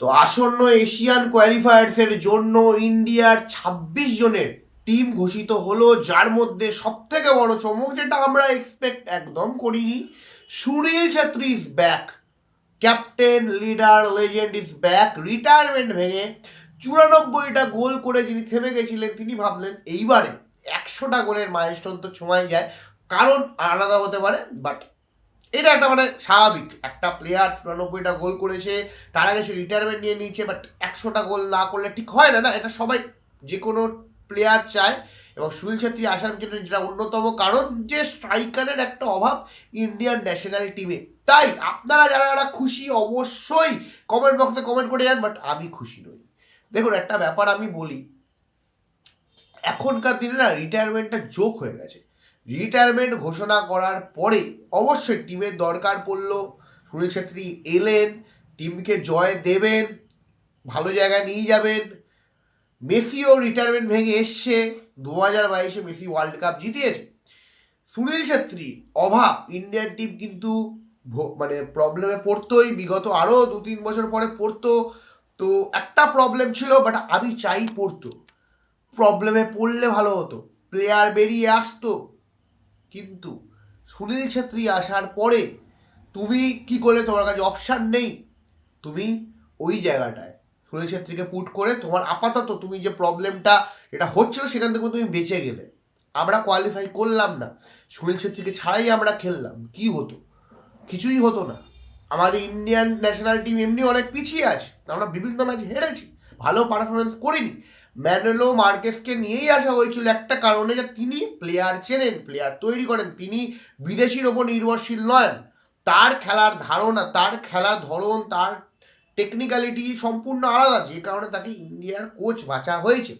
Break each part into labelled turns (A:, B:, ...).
A: তো আসন্ন এশিয়ান কোয়ালিফায়ার্সের জন্য ইন্ডিয়ার ছাব্বিশ জনের টিম ঘোষিত হলো, যার মধ্যে সব থেকে বড় চমক যেটা আমরা এক্সপেক্ট একদম করিনি, Sunil Chhetri is back captain leader legend is back retirement ভেঙে চুরানব্বইটা গোল করে যিনি থেমে গেছিলেন, তিনি ভাবলেন এইবারে একশোটা গোলের মাইলস্টোন তো ছোঁয়াই যায়। কারণ আলাদা হতে পারে বাট এটা একটা মানে স্বাভাবিক। একটা প্লেয়ার চুরানব্বইটা গোল করেছে, তার আগে সে রিটায়ারমেন্ট নিয়ে নিয়েছে বাট একশোটা গোল না করলে ঠিক হয় না না, এটা সবাই যে কোনো প্লেয়ার চায়। এবং সুনীল ছেত্রী আসার জন্য যেটা অন্যতম কারণ, যে স্ট্রাইকারের একটা অভাব ইন্ডিয়ান ন্যাশনাল টিমে তাই আপনারা যারা যারা খুশি অবশ্যই কমেন্ট বক্সে কমেন্ট করে যান বাট আমি খুশি নই। দেখুন, একটা ব্যাপার আমি বলি। এখনকার দিনে না রিটায়ারমেন্টটা যোগ হয়ে গেছে। রিটায়ারমেন্ট ঘোষণা করার পরে অবশ্যই টিমের দরকার পড়ল। সুনীল ছেত্রী এলেন, টিমকে জয় দেবেন, ভালো জায়গায় নিয়ে যাবেন। মেসিও রিটায়ারমেন্ট ভেঙে এসছে। দু হাজার বাইশে মেসি ওয়ার্ল্ড কাপ জিতিয়েছে। সুনীল ছেত্রী অভাব ইন্ডিয়ান টিম কিন্তু মানে প্রবলেমে পড়তোই। বিগত আরও দু তিন বছর পরে পড়তো। তো একটা প্রবলেম ছিল বাট আমি চাই পড়তো। প্রবলেমে পড়লে ভালো হতো। প্লেয়ার বেরিয়ে আসতো। কিন্তু সুনীল ছেত্রী আসার পরে তুমি কি করলে? তোমার কাছে অপশান নেই। তুমি ওই জায়গাটায় সুনীল ছেত্রীকে পুট করে তোমার আপাতত তুমি যে প্রবলেমটা এটা হচ্ছিল সেখান থেকে তুমি বেঁচে গেলে। আমরা কোয়ালিফাই করলাম না। সুনীল ছেত্রীকে ছাড়াই আমরা খেললাম। কি হতো? কিছুই হতো না। আমাদের ইন্ডিয়ান ন্যাশনাল টিম এমনি অনেক পিছিয়ে আছে। আমরা বিভিন্ন ম্যাচ হেরেছি। ভালো পারফরমেন্স করিনি। ম্যানেলো মার্কেসকে নিয়েই আসা হয়েছিল একটা কারণে যে তিনি প্লেয়ার চেনেন প্লেয়ার তৈরি করেন। তিনি বিদেশির ওপর নির্ভরশীল নয় তার খেলার ধারণা, তার খেলার ধরন, তার টেকনিক্যালিটি সম্পূর্ণ আলাদা, যে কারণে তাকে ইন্ডিয়ার কোচ বাঁচা হয়েছে।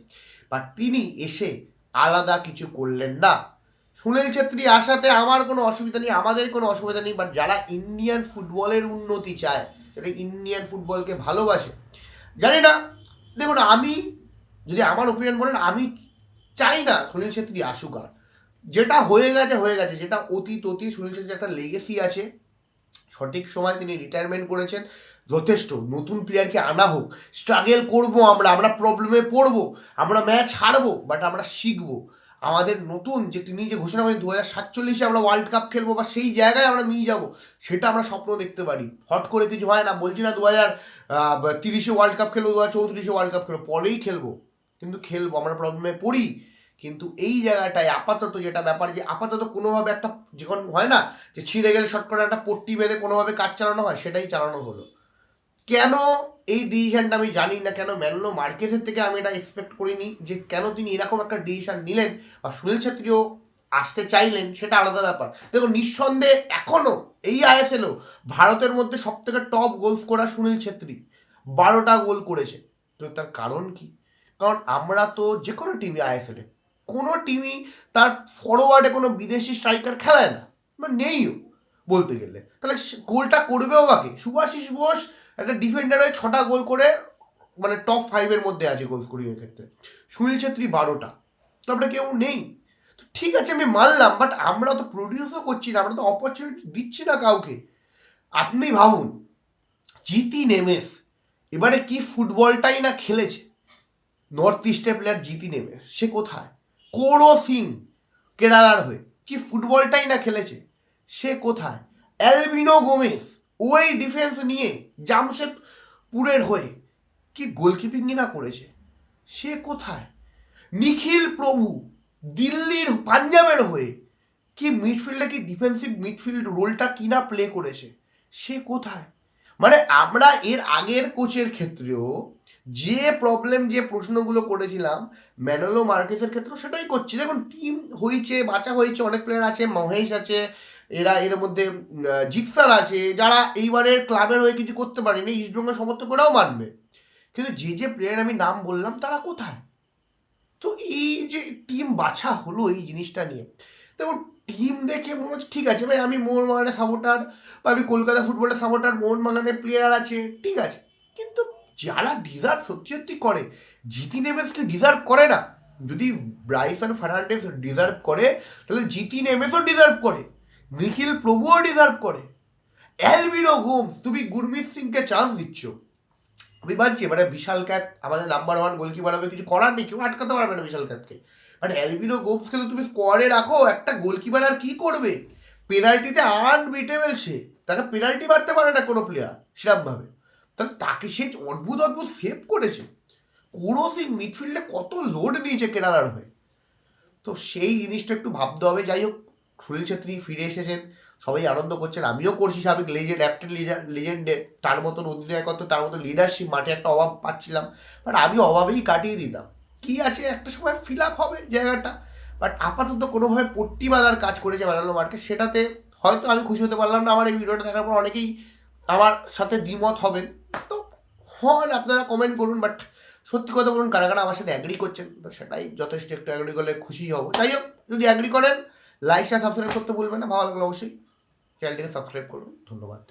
A: বাট তিনি এসে আলাদা কিছু করলেন না। সুনীল ছেত্রী আসাতে আমার কোনো অসুবিধা নেই, আমাদের কোনো অসুবিধা নেই বাট যারা ইন্ডিয়ান ফুটবলের উন্নতি চায়, যারা ইন্ডিয়ান ফুটবলকে ভালোবাসে, জানি না। দেখুন, আমি যদি আমার ওপিনিয়ন বলেন, আমি চাই না সুনীল ছেত্রী আসুক আর। যেটা হয়ে গেছে হয়ে গেছে। যেটা অতীত অতীত, সুনীল ছেত্রী একটা লেগেসি আছে। সঠিক সময় তিনি রিটায়ারমেন্ট করেছেন। যথেষ্ট। নতুন প্লেয়ারকে আনা হোক। স্ট্রাগেল করব আমরা। আমরা প্রবলেমে পড়ব। আমরা ম্যাচ হারবো বাট আমরা শিখব। আমাদের নতুন যে তিনি যে ঘোষণা করেন দু হাজার সাতচল্লিশে আমরা ওয়ার্ল্ড কাপ খেলব বা সেই জায়গায় আমরা নিয়ে যাব, সেটা আমরা স্বপ্ন দেখতে পারি। হট করে কিছু হয় না। বলছি না দু হাজার তিরিশে ওয়ার্ল্ড কাপ খেলব দু হাজার চৌত্রিশে ওয়ার্ল্ড কাপ খেলব। পরেই খেলব। কিন্তু খেলব, আমরা প্রবলেমে পড়ি। কিন্তু এই জায়গাটায় আপাতত যেটা ব্যাপার যে, আপাতত কোনোভাবে একটা, যখন হয় না, যে ছিঁড়ে গেলে শর্ট করে একটা পট্টি বেঁধে কোনোভাবে কাজ চালানো হয়, সেটাই চালানো হলো। কেন এই ডিসিশনটা আমি জানি না, কেন ম্যানলো মার্কেসের থেকে আমি এটা এক্সপেক্ট করিনি, যে কেন তিনি এরকম একটা ডিসিশন নিলেন বা সুনীল ছেত্রীও আসতে চাইলেন, সেটা আলাদা ব্যাপার। দেখুন নিঃসন্দেহে এখনও এই আইএসএলও ভারতের মধ্যে সব থেকে top goal scorer Sunil Chhetri. বারোটা গোল করেছে। তো তার কারণ কি? কারণ আমরা তো যে কোনো টিমই আইএসএলে কোনো টিমই তার ফরওয়ার্ডে কোনো বিদেশি স্ট্রাইকার খেলায় না। মানে নেইও, বলতে গেলে। তাহলে গোলটা করবেও বাকি সুভাশিস বোস একটা ডিফেন্ডার হয়ে ছটা গোল করে মানে টপ ফাইভের মধ্যে আছে গোল স্কোরিংয়ের ক্ষেত্রে। সুনীল ছেত্রী বারোটা। তো আমরা কেউ নেই। তো ঠিক আছে, আমি মানলাম বাট আমরা তো প্রডিউসও করছি না, আমরা তো অপরচুনিটি দিচ্ছি না কাউকে। আপনি ভাবুন, জিতি নেমেস, এবারে কি ফুটবলটাই না খেলেছে? নর্থ ইস্টের প্লেয়ার জিতি নেবে। সে কোথায়? কোরো সিং কেরালার হয়ে। কি ফুটবলটাই না খেলেছে? সে কোথায়? অ্যালবিনো গোমেস ওই ডিফেন্স নিয়ে জামশেদপুরের হয়ে। কি গোলকিপিংই না করেছে? সে কোথায়? নিখিল প্রভু, দিল্লির, পাঞ্জাবের হয়ে। কি মিডফিল্ডে কি ডিফেন্সিভ মিডফিল্ড রোলটা কি না প্লে করেছে? সে কোথায়? মানে আমরা এর আগের কোচের ক্ষেত্রেও যে প্রবলেম যে প্রশ্নগুলো করেছিলাম ম্যানোলো মার্কেসের ক্ষেত্রে সেটাই করছি। দেখুন টিম হয়েছে বাঁচা হয়েছে অনেক প্লেয়ার আছে মহেশ আছে এরা এর মধ্যে আহ, জিক্সার আছে যারা এইবারের ক্লাবের হয়ে কিছু করতে পারেনি ইস্টবেঙ্গল সমর্থকরাও মানবে। কিন্তু যে যে প্লেয়ার আমি নাম বললাম তারা কোথায়? তো এই যে টিম বাছা হলো এই জিনিসটা নিয়ে। দেখুন টিম দেখে মনে হচ্ছে ঠিক আছে ভাই আমি মোহনবাগানের সাপোর্টার বা আমি কলকাতা ফুটবলের সাপোর্টার মোহনবাগানের প্লেয়ার আছে ঠিক আছে। কিন্তু যারা ডিজার্ভ সত্যি সত্যি করে, জিতি নেমেসকে ডিজার্ভ করে না। যদি ব্রাইসন ফার্নান্ডেস ডিজার্ভ করে, তাহলে জিতি নেমেসও ডিজার্ভ করে। নিখিল প্রভুও ডিজার্ভ করে। অ্যালবিনো গোমস তুমি গুরমিত সিংকে চান্স দিচ্ছ। আমি মানছি মানে বিশাল ক্যাট আমাদের নাম্বার ওয়ান গোলকিপার হবে, কিছু করার নেই, কেউ আটকাতে পারবে না বিশাল ক্যাটকে বাট অ্যালবিনো গোমসকে তো তুমি স্কোয়াডে রাখো, একটা গোলকিপার আর কী করবে? পেনাল্টিতে আনবিটেবল সে। তাকে পেনাল্টি মারতে পারে না কোনো প্লেয়ার সেরকমভাবে। তাহলে তাকে সে অদ্ভুত অদ্ভুত সেভ করেছে কোরসিং মিডফিল্ডে কত লোড নিয়েছে কেরালার হয়ে। তো সেই জিনিসটা একটু ভাবতে হবে, যাই হোক, সুনীল ছেত্রী ফিরে এসেছেন, সবাই আনন্দ করছেন, আমিও করছি সাবেক লেজেন্ড অ্যাক্টেন লিজেন্ডের তার মতন অধিনায়কত্ব, তার মতো লিডারশিপ মাঠে একটা অভাব পাচ্ছিলাম বাট আমি অভাবেই কাটিয়ে দিতাম। কি আছে, একটা সময় ফিল আপ হবে জায়গাটা বাট আপাতত কোনোভাবে পট্টি বাঁধার কাজ করেছে ম্যানালো মার্কে সেটাতে হয়তো আমি খুশি হতে পারলাম না, আমার এই ভিডিওটা দেখার পর অনেকেই আমার সাথে দ্বিমত হবেন। তো হন, আপনারা কমেন্ট করুন বাট সত্যি কথা বলুন, কারা কারা আমার সাথে অ্যাগ্রি করছেন, তো সেটাই যথেষ্ট একটু অ্যাগ্রি করলে খুশি হব। যাই হোক, যদি অ্যাগ্রি করেন লাইক সাবস্ক্রাইব করতে ভুলবেন না, ভালো লাগলে অবশ্যই চ্যানেলটিকে সাবস্ক্রাইব করুন। ধন্যবাদ।